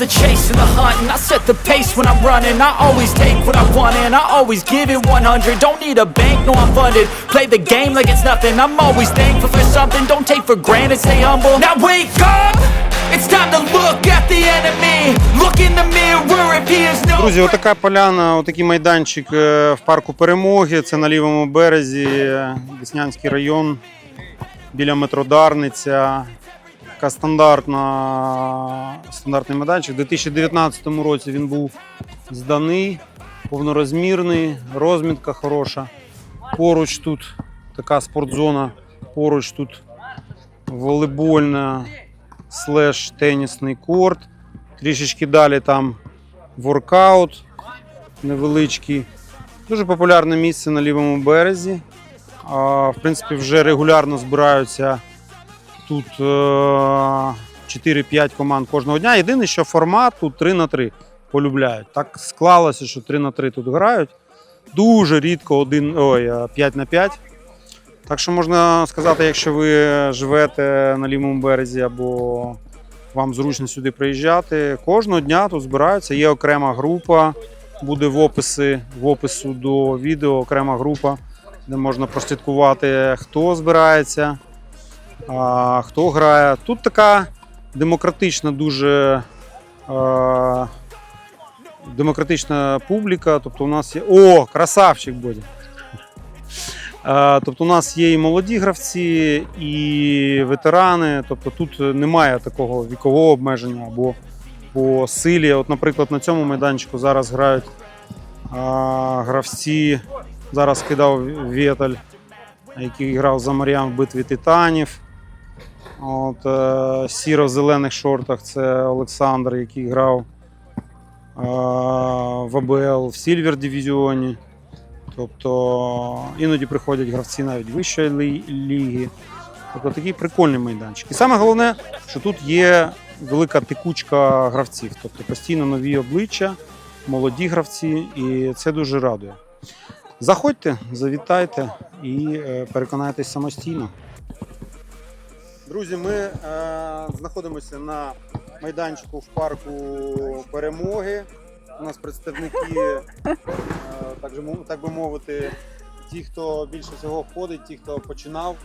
the chase and the hunt And I set the pace when I'm running I always take what I want and I always give it 100 Don't need a bank, no I'm funded Play the game like it's nothing I'm always thankful for something Don't take for granted, stay humble Now wake up! It's time to look at the enemy Look in the mirror if he is no Друзі, отака поляна, отакий майданчик е, в парку перемоги. Це на лівому березі, е, Деснянський район, біля метро Дарниця. Така стандартна, стандартний майданчик. У 2019 році він був зданий, повнорозмірний, розмітка хороша. Поруч тут така спортзона, поруч тут волейбольна слеш тенісний корт. Трішечки далі там воркаут невеличкий. Дуже популярне місце на лівому березі. В принципі, вже регулярно збираються тут е, 4-5 команд кожного дня. Єдине, що формат тут 3 на 3 полюбляють. Так склалося, що 3 на 3 тут грають. Дуже рідко один, ой, е, 5 на 5. Так що можна сказати, якщо ви живете на лівому березі або вам зручно сюди приїжджати. Кожного дня тут збираються. Є окрема група, буде в описі, в опису до відео окрема група, де можна прослідкувати, хто збирається, а, хто грає. Тут така демократична, дуже е, демократична публіка. Тобто у нас є. О, красавчик Бодя! Е, Тобто у нас є і молоді гравці, і ветерани. Тобто тут немає такого вікового обмеження або по силі. От, наприклад, на цьому майданчику зараз грають а, гравці. Зараз кидав Вєталь, який грав за Маріан в битві титанів. От, е, сіро в зелених шортах це Олександр, який грав е, в АБЛ в Сільвер дивізіоні. Тобто іноді приходять гравці навіть вищої лі- ліги. Тобто такий прикольний майданчик. І саме головне, що тут є велика текучка гравців, тобто постійно нові обличчя, молоді гравці, і це дуже радує. Заходьте, завітайте і е, переконайтесь самостійно. Друзі, ми е, знаходимося на майданчику в парку перемоги. У нас представники, е, так, же, так би мовити, ті, хто більше всього входить, ті, хто починав.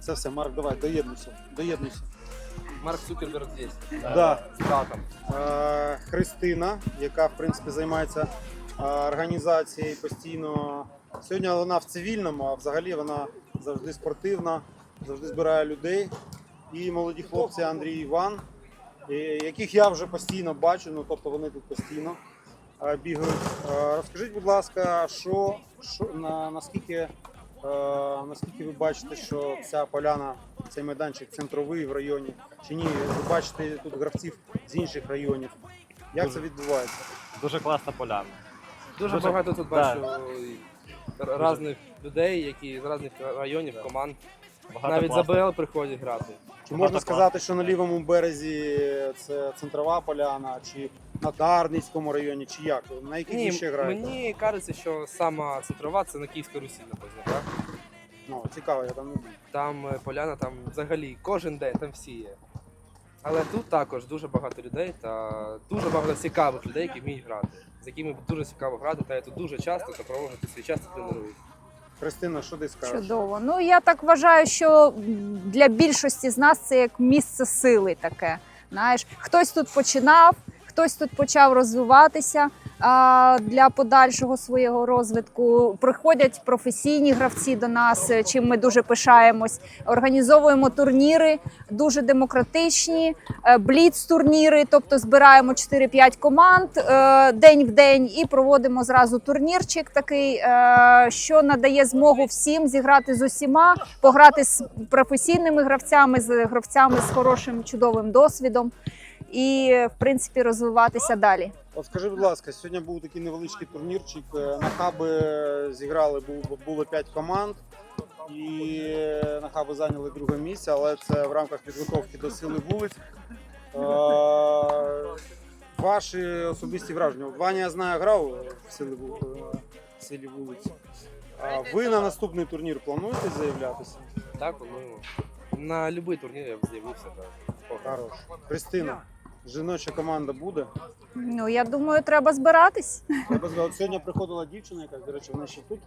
Це все, Марк, давай, доєднуйся. доєднуйся. Марк Цукерберг здесь. Да. Братом. Е, Христина, яка в принципі займається е, організацією постійно. Сьогодні вона в цивільному, а взагалі вона завжди спортивна, завжди збирає людей. І молоді хлопці Андрій і Іван, яких я вже постійно бачу, ну тобто вони тут постійно е, бігають. Е, Розкажіть, будь ласка, що, що на, наскільки, е, наскільки ви бачите, що ця поляна, цей майданчик центровий в районі, чи ні? Ви бачите тут гравців з інших районів. Як Дуже. це відбувається? Дуже класна поляна. Дуже, Дуже- багато тут да. бачу різних людей, які з різних районів, команд. Багато Навіть за класних. БЛ приходять грати. Чи можна класних. сказати, що на лівому березі це центрова поляна, чи на Дарницькому районі, чи як? На яких ви ще граєте? мені кажеться, що сама центрова це на Київській Русі, напевно, так? Ну, цікаво, я там не був. Там е, поляна, там взагалі кожен день там всі є. Але тут також дуже багато людей та дуже багато цікавих людей, які вміють грати, з якими дуже цікаво грати, та я тут дуже часто та проводити свій час та тренуюсь. Христина, що ти скажеш? Чудово. Ну я так вважаю, що для більшості з нас це як місце сили таке. Знаєш, хтось тут починав, хтось тут почав розвиватися для подальшого свого розвитку. Приходять професійні гравці до нас, е, чим ми дуже пишаємось. Організовуємо турніри дуже демократичні, е, бліц-турніри, тобто збираємо 4-5 команд е, день в день і проводимо зразу турнірчик такий, що надає змогу всім зіграти з усіма, пограти з професійними гравцями, з гравцями з хорошим чудовим досвідом і, в принципі, розвиватися далі. От скажи, будь ласка, сьогодні був такий невеличкий турнірчик. е, На хаби зіграли було, було 5 команд, і на хаби зайняли друге місце, але це в рамках підготовки до сили вулиць. Е, Ваші особисті враження. Ваня, я знаю, грав в силі, е, в силі вулиць. А ви на наступний турнір плануєте заявлятися? Так, плануємо. На будь-який турнір я б з'явився. Так. Хорош. Христина, Жіноча команда буде. Ну, я думаю, треба збиратись. Треба сказати, сьогодні приходила дівчина якась, до речі, вона ще тут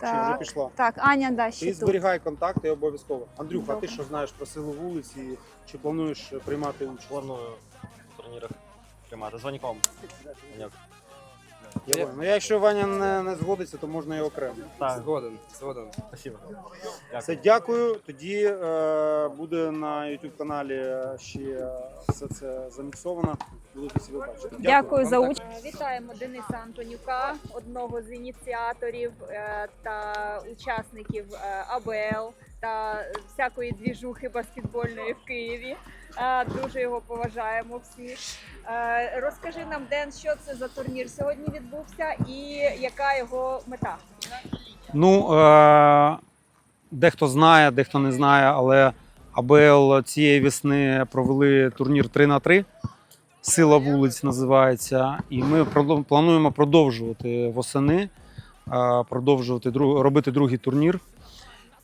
чи вже Так, пішла. так, Аня, да, Ти ще тут. зберігай контакти обов'язково. Андрюха, а ти Добре. що знаєш про силу вулиці? Чи плануєш приймати участь? Планую в турнірах приймати. Ваньком. Ваньок. Я понял. ну, якщо Ваня не, не згодиться, то можна і окремо. Так, Згоден, згоден. спасибо. Все, дякую. Тоді е, буде на YouTube каналі ще е, все це заміксовано. Будете себе бачити. Дякую за участь. Вітаємо Дениса Антонюка, одного з ініціаторів е, та учасників е, АБЛ та всякої двіжухи баскетбольної в Києві. Дуже його поважаємо всі. Розкажи нам, Ден, що це за турнір сьогодні відбувся і яка його мета? Ну, е, дехто знає, дехто не знає, але АБЛ цієї весни провели турнір 3 на 3 Сила вулиць називається. І ми плануємо продовжувати восени, е, продовжувати робити другий турнір.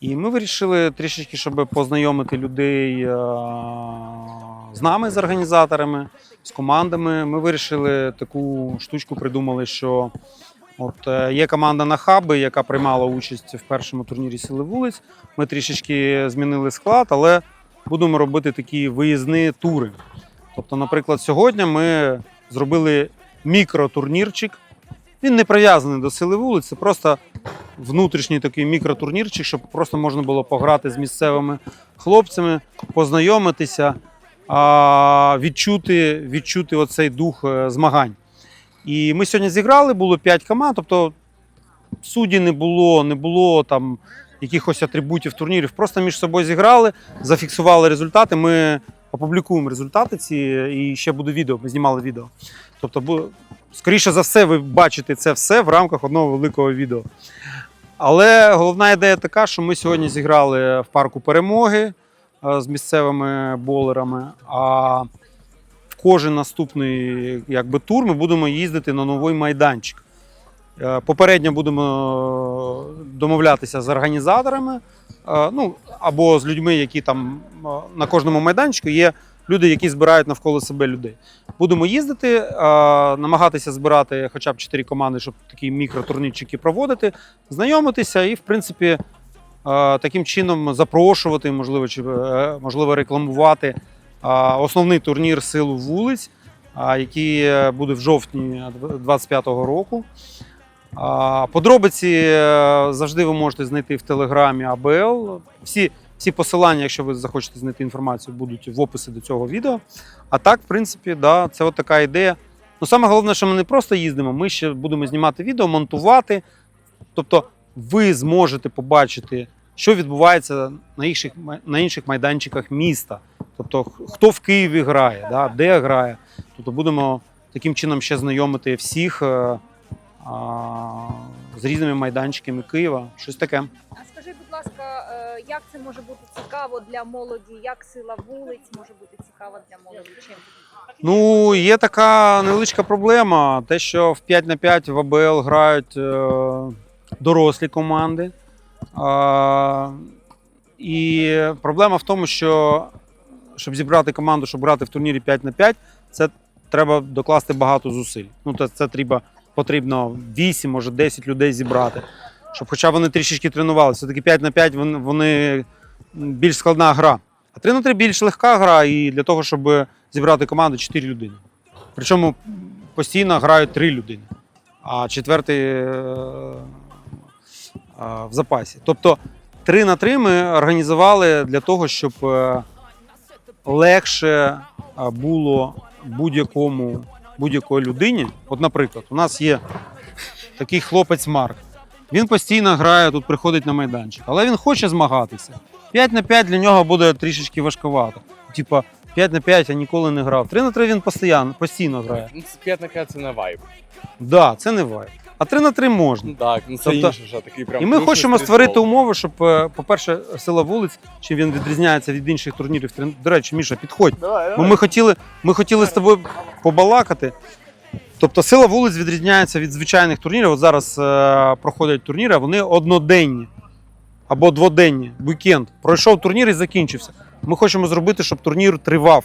І ми вирішили трішечки, щоб познайомити людей е, з нами, з організаторами, з командами. Ми вирішили таку штучку придумали, що От е, є команда на хаби, яка приймала участь в першому турнірі сили вулиць. Ми трішечки змінили склад, але будемо робити такі виїзні тури. Тобто, наприклад, сьогодні ми зробили мікротурнірчик. Він не прив'язаний до сили вулиць, це просто внутрішній такий мікротурнірчик, щоб просто можна було пограти з місцевими хлопцями, познайомитися, відчути, відчути оцей дух е, змагань. І ми сьогодні зіграли, було 5 команд, тобто судді не було, не було там якихось атрибутів турнірів. Просто між собою зіграли, зафіксували результати. Ми опублікуємо результати ці і ще буде відео. Ми знімали відео. Тобто, скоріше за все, ви бачите це все в рамках одного великого відео. Але головна ідея така, що ми сьогодні зіграли в парку перемоги е, з місцевими болерами. А в кожен наступний якби, тур ми будемо їздити на новий майданчик. Е, Попередньо будемо домовлятися з організаторами, е, ну, або з людьми, які там е, на кожному майданчику є люди, які збирають навколо себе людей. Будемо їздити, намагатися збирати хоча б 4 команди, щоб такі мікротурнірчики проводити, знайомитися і, в принципі, таким чином запрошувати, можливо, чи е, можливо рекламувати основний турнір сил вулиць, який е, буде в жовтні 25-го року. Подробиці е, завжди ви можете знайти в телеграмі АБЛ. Всі, всі посилання, якщо ви захочете знайти інформацію, будуть в описі до цього відео. А так, в принципі, да, це от така ідея. Ну, саме головне, що ми не просто їздимо, ми ще будемо знімати відео, монтувати. Тобто, ви зможете побачити, що відбувається на інших, на інших майданчиках міста. Тобто, хто в Києві грає, да, де грає. Тобто будемо таким чином ще знайомити всіх е, а, з різними майданчиками Києва. Щось таке. А скажи, будь ласка, як це може бути цікаво для молоді? Як сила вулиць може бути цікава для молоді? Чим? Ну, є така невеличка проблема. Те, що в 5 на 5 в АБЛ грають е, дорослі команди. А, і проблема в тому, що щоб зібрати команду, щоб грати в турнірі 5 на 5, це треба докласти багато зусиль. Ну, це, це треба, потрібно 8, може 10 людей зібрати. Щоб хоча вони трішечки тренувалися. Все-таки 5 на 5 вони, більш складна гра. А 3 на 3 більш легка гра, і для того, щоб зібрати команду 4 людини. Причому постійно грають 3 людини, а четвертий е, в запасі. Тобто 3 на 3 ми організували для того, щоб е, легше було будь-якому будь-якої людині. От, наприклад, у нас є такий хлопець Марк. Він постійно грає, тут приходить на майданчик, але він хоче змагатися. 5 на 5 для нього буде трішечки важкувато. Типа 5 на 5 я ніколи не грав. 3 на 3 він постійно, постійно грає. Ну, 5 на 5 це не вайб. Да, це не вайб. А 3 на 3 можна. Ну так, ну це Тобто- інше вже такий прям. І ми хочемо створити умови, щоб, е, по-перше, сила вулиць, чи він відрізняється від інших турнірів. До речі, Міша, підходь. Давай, Бо давай. ми хотіли, ми хотіли з тобою побалакати. Тобто сила вулиць відрізняється від звичайних турнірів. От зараз е, проходять турніри, вони одноденні або дводенні. Вікенд. Пройшов турнір і закінчився. Ми хочемо зробити, щоб турнір тривав.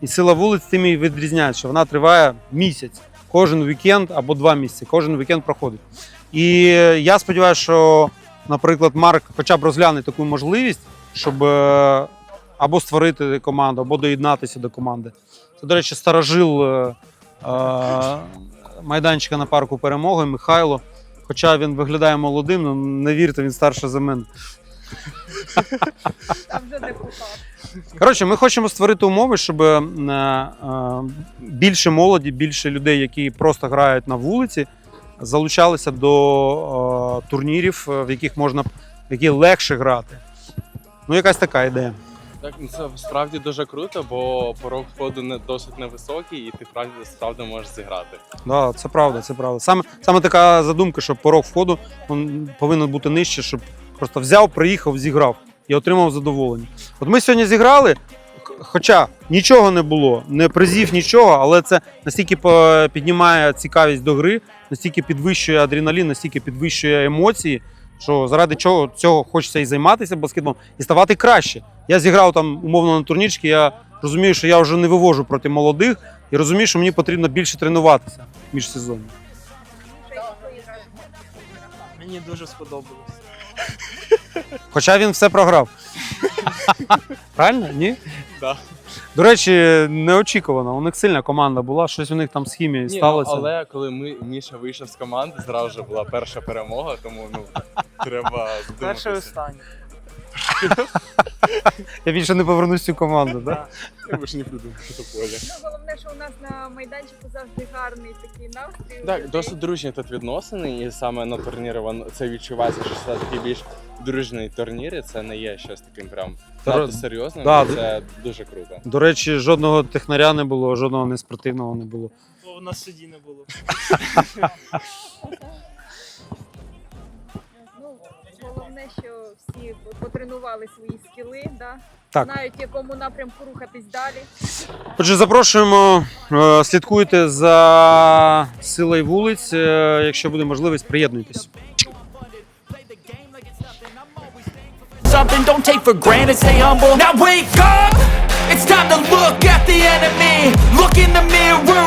І сила вулиць тим і відрізняється, що вона триває місяць, кожен вікенд або два місяці, кожен вікенд проходить. І я сподіваюся, що, наприклад, Марк хоча б розгляне таку можливість, щоб е, або створити команду, або доєднатися до команди. Це, до речі, старожил е, майданчика на парку перемоги Михайло. Хоча він виглядає молодим, ну не вірте, він старше за мене. Там вже депутат. Коротше, ми хочемо створити умови, щоб е, е, більше молоді, більше людей, які просто грають на вулиці, залучалися до е, турнірів, в яких можна в які легше грати. Ну, якась така ідея. Так, ну це справді дуже круто, бо порог входу не досить невисокий, і ти справді справді можеш зіграти. Да, це правда, це правда. Саме, саме така задумка, що порог входу він повинен бути нижче, щоб просто взяв, приїхав, зіграв і отримав задоволення. От ми сьогодні зіграли, хоча нічого не було, не призів, нічого, але це настільки піднімає цікавість до гри, настільки підвищує адреналін, настільки підвищує емоції, що заради чого цього хочеться і займатися баскетболом, і ставати краще. Я зіграв там умовно на турнірчики, я розумію, що я вже не вивожу проти молодих, і розумію, що мені потрібно більше тренуватися між сезонами. Мені дуже сподобалось. Хоча він все програв. Правильно? Ні? Да. До речі, неочікувано. У них сильна команда була, щось у них там з хімією Ні, ну, сталося. але коли ми Міша вийшов з команди, зразу ж була перша перемога, тому ну треба Перше і задуматися. Я більше не повернусь в цю команду, так? Ви ж не придумали поле. Ну, головне, що у нас на майданчику завжди гарний такий настрій. Так, досить дружні тут відносини, і саме на турнірі вон- це відчувається, що це такі більш дружні турніри. Це не є щось таким прям Та надто серйозним. да, і це дуже круто. До речі, жодного технаря не було, жодного неспортивного не було. Бо у нас судді не було. що всі потренували свої скіли, да? Так. знають, в якому напрямку рухатись далі. Отже, запрошуємо, е, слідкуйте за силою вулиць. е, Якщо буде можливість, приєднуйтесь. Something don't take for granted, stay humble. Now wake up! It's time to look at the enemy. Look in the mirror.